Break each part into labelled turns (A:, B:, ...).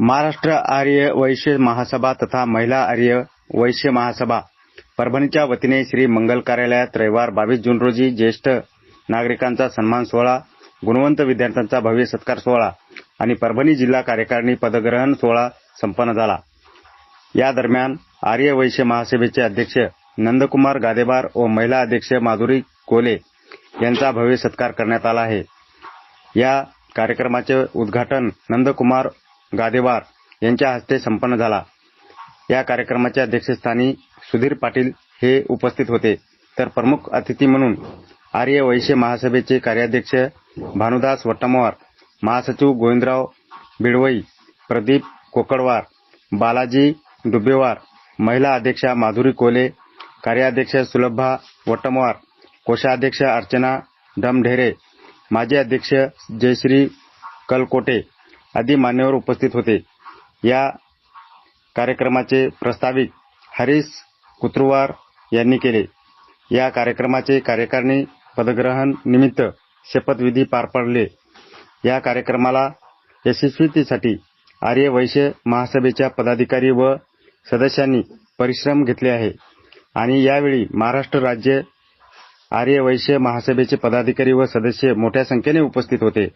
A: महाराष्ट्र आर्य वैश्य महासभा तथा महिला आर्य वैश्य महासभा. परभणीच्या वतीने श्री मंगल कार्यालयात रविवार बावीस जून रोजी ज्येष्ठ नागरिकांचा सन्मान सोहळा गुणवंत विद्यार्थ्यांचा भव्य सत्कार सोहळा आणि परभणी जिल्हा कार्यकारिणी पदग्रहण सोहळा संपन्न झाला. या दरम्यान आर्य वैश्य महासभेचे अध्यक्ष नंदकुमार गादेबार व महिला अध्यक्ष माधुरी कोले यांचा भव्य सत्कार करण्यात आला आहे. या कार्यक्रमाचे उद्घाटन नंदकुमार गादेवार यांच्या हस्ते संपन्न झाला. या कार्यक्रमाच्या अध्यक्षस्थानी सुधीर पाटील हे उपस्थित होते. तर प्रमुख अतिथी म्हणून आर्य वैश्य महासभेचे कार्याध्यक्ष भानुदास वट्टमवार महासचिव गोविंदराव बिडवई प्रदीप कोकडवार बालाजी डुबेवार महिला अध्यक्षा माधुरी कोले कार्याध्यक्ष सुलभा वट्टमवार कोषाध्यक्ष अर्चना डमढेरे माजी अध्यक्ष जयश्री कलकोटे आदी मान्यवर उपस्थित होते. या कार्यक्रमाचे प्रस्ताविक हरीश कुत्रुवार यांनी केले. या कार्यक्रमाचे कार्यकारिणी पदग्रहण निमित्त शपथविधी पार पडले. या कार्यक्रमाला यशस्वीतेसाठी आर्य वैश्य महासभेच्या पदाधिकारी व सदस्यांनी परिश्रम घेतले आहे. आणि यावेळी महाराष्ट्र राज्य आर्य वैश्य महासभेचे पदाधिकारी व सदस्य मोठ्या संख्येने उपस्थित होते.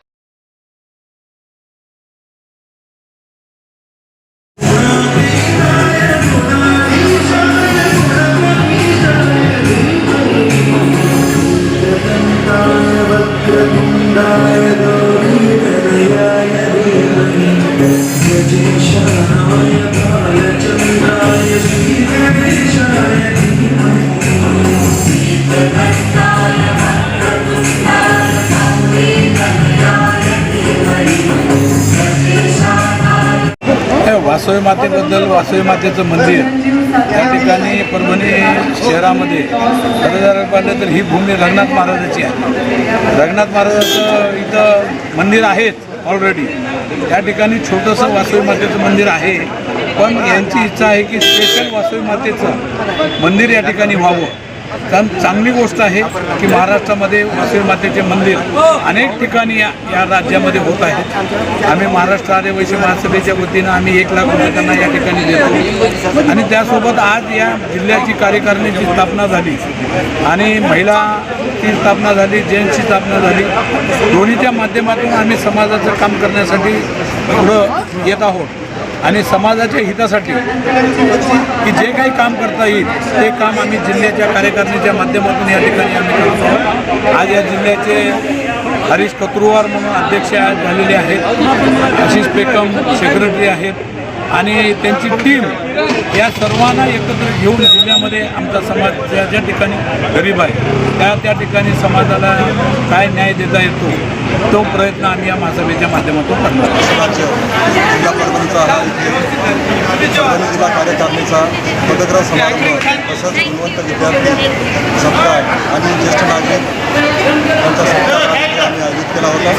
B: हे वासवी मातेबद्दल वासवी मातेचं मंदिर या ठिकाणी परभणी शहरामध्ये खरं जर पाहिलं तर ही भूमी रंगनाथ महाराजाची आहे. रंगनाथ महाराजाचं इथं मंदिर आहेच ऑलरेडी या ठिकाणी छोटंसं वासवी मातेचं मंदिर आहे. पण यांची इच्छा आहे की स्पेशल वासवी मातेचं मंदिर या ठिकाणी व्हावं. चांगली गोष्ट आहे की महाराष्ट्रामध्ये वासवी मातेचे मंदिर अनेक ठिकाणी या या राज्यामध्ये होत आहेत. आम्ही महाराष्ट्र आर्य वैश्य महासभेच्या वतीनं आम्ही एक लाख रुपये त्यांना या ठिकाणी देतो आणि त्यासोबत आज या जिल्ह्याची कार्यकारिणीची स्थापना झाली आणि महिलाची स्थापना झाली जेंट्सची स्थापना झाली. दोन्हीच्या माध्यमातून आम्ही समाजाचं काम करण्यासाठी पुढं येत आहोत. आणि समाजाच्या हितासाठी की जे काही काम करता येईल ते काम आम्ही जिल्ह्याच्या कार्यकारिणीच्या माध्यमातून या ठिकाणी आम्ही करत आहोत. आज या जिल्ह्याचे हरीश कत्रुवार म्हणून अध्यक्ष आज झालेले आहेत. आशिष पेकम सेक्रेटरी आहेत. आणि त्यांची टीम या सर्वांना एकत्र घेऊन जिल्ह्यामध्ये आमचा समाज ज्या ज्या ठिकाणी गरीब आहे त्या त्या ठिकाणी समाजाला काय न्याय देता येतो तो प्रयत्न आम्ही या महासभेच्या माध्यमातून करणार
C: जिल्हा परभणीचा हा जिल्हा कार्यकारिणीचा पदग्रह समारंभ तसंच गुणवंत विद्यार्थी समुदाय आणि ज्येष्ठ नागरिक यांचा सत्कार आम्ही आयोजित केला होता.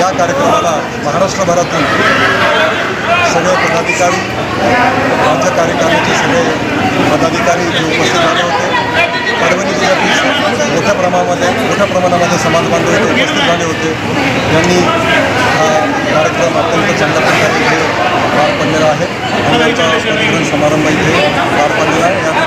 C: या कार्यक्रमाला महाराष्ट्रभरातून ठिकाणी पदाधिकारी राज्य कार्यकारिणीचे सगळे पदाधिकारी जे उपस्थित झाले होते. परभणी जिल्ह्यातील मोठ्या प्रमाणामध्ये मोठ्या प्रमाणामध्ये समाज बांधव इथे उपस्थित झाले होते. यांनी हा कार्यक्रम अत्यंत चांगल्या प्रकारे इथे पार पडलेला आहे. आणि यांचा समारंभ इथे पार पडलेला आहे.